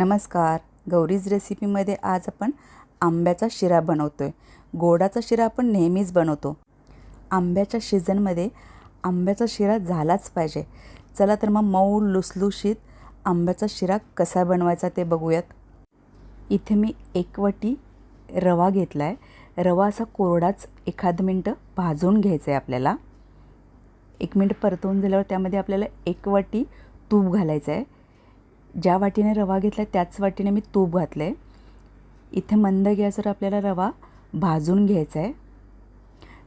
नमस्कार. गौरीज रेसिपीमध्ये आज आपण आंब्याचा शिरा बनवतो आहे गोडाचा शिरा आपण नेहमीच बनवतो. आंब्याच्या सीझनमध्ये आंब्याचा शिरा झालाच पाहिजे. चला तर मग मऊ लुसलुशीत आंब्याचा शिरा कसा बनवायचा ते बघूयात. इथे मी एक वाटी रवा घेतला आहे रवा असा कोरडाच एखाद मिनटं भाजून घ्यायचं आहे आपल्याला. एक मिनटं परतवून झाल्यावर त्यामध्ये आपल्याला एक वाटी तूप घालायचं आहे ज्या वाटीने रवा घेतला आहे त्याच वाटीने मी तूप घातलं आहे इथे मंद गॅसवर आपल्याला रवा भाजून घ्यायचा आहे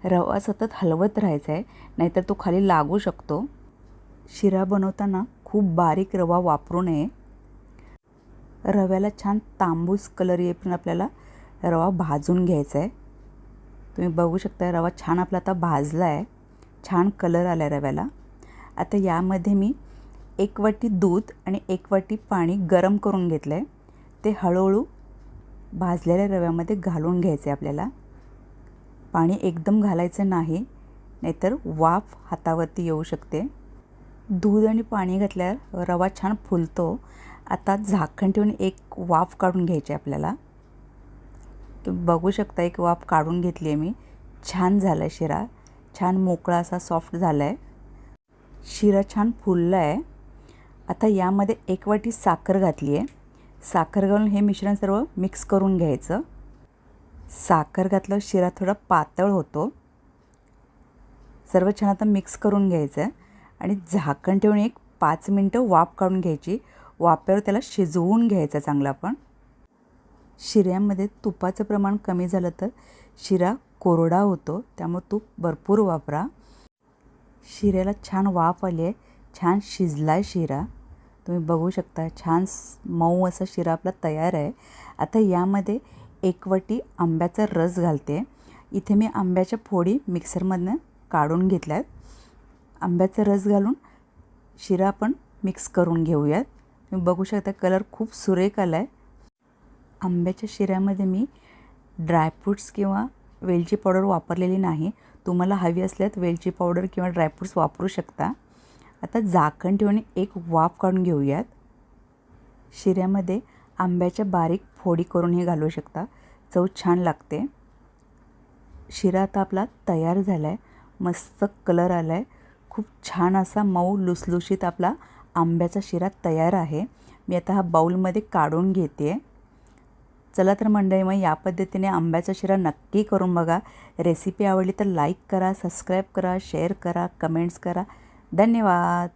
रवा सतत हलवत राहायचा आहे नाहीतर तो खाली लागू शकतो. शिरा बनवताना खूप बारीक रवा वापरू नये. रव्याला छान तांबूस कलर येईपर्यंत आपल्याला रवा भाजून घ्यायचा आहे तुम्ही बघू शकता रवा छान आपला आता भाजला आहे छान कलर आला आहे रव्याला. आता यामध्ये मी एक वाटी दूध आणि एक वाटी पाणी गरम करून घेतलं आहे ते हळूहळू भाजलेल्या रव्यामध्ये घालून घ्यायचे आपल्याला. पाणी एकदम घालायचं नाही नाहीतर वाफ हातावरती येऊ शकते. दूध आणि पाणी घातल्यावर रवा छान फुलतो. आता झाकण ठेवून एक वाफ काढून घ्यायची आपल्याला. तुम्ही बघू शकता एक वाफ काढून घेतली आहे मी. छान झाला आहे शिरा. छान मोकळा असा सॉफ्ट झाला आहे शिरा छान फुलला आहे आता यामध्ये एक वाटी साखर घातली आहे साखर घालून हे मिश्रण सर्व मिक्स करून घ्यायचं. साखर घातलं शिरा थोडा पातळ होतो. सर्व छान आता मिक्स करून घ्यायचं आहे आणि झाकण ठेवून एक पाच मिनटं वाफ काढून घ्यायची. वाफ्यावर त्याला शिजवून घ्यायचा चांगला पण शिऱ्यामध्ये तुपाचं प्रमाण कमी झालं तर शिरा कोरडा होतो. त्यामुळे तूप भरपूर वापरा. शिऱ्याला छान वाफ आली आहे छान शिजला आहे शिरा. तुम्ही बघू शकता छान मऊ असा शिरा आपला तयार आहे. आता यामध्ये एकवटी आंब्याचा रस घालते. इथे मी आंब्याच्या फोडी मिक्सरमधनं काढून घेतल्या आहेत आंब्याचा रस घालून शिरा आपण मिक्स करून घेऊयात. तुम्ही बघू शकता कलर खूप सुरेख आला आहे आंब्याच्या शिऱ्यामध्ये मी ड्रायफ्रूट्स किंवा वेलची पावडर वापरलेली नाही. तुम्हाला हवी असल्यात वेलची पावडर किंवा ड्रायफ्रूट्स वापरू शकता. आता झाकण ठेवून एक वाफ काढून घेऊयात. शिऱ्यामध्ये आंब्याच्या बारीक फोडी करूनही घालू शकता. चव छान लागते. शिरा आता आपला तयार झाला आहे मस्त कलर आला आहे खूप छान असा मऊ लुसलुशीत आपला आंब्याचा शिरा तयार आहे. मी आता हा बाऊलमध्ये काढून घेते. चला तर मंडळी मग या पद्धतीने आंब्याचा शिरा नक्की करून बघा. रेसिपी आवडली तर लाईक करा सबस्क्राईब करा शेअर करा कमेंट्स करा. धन्यवाद.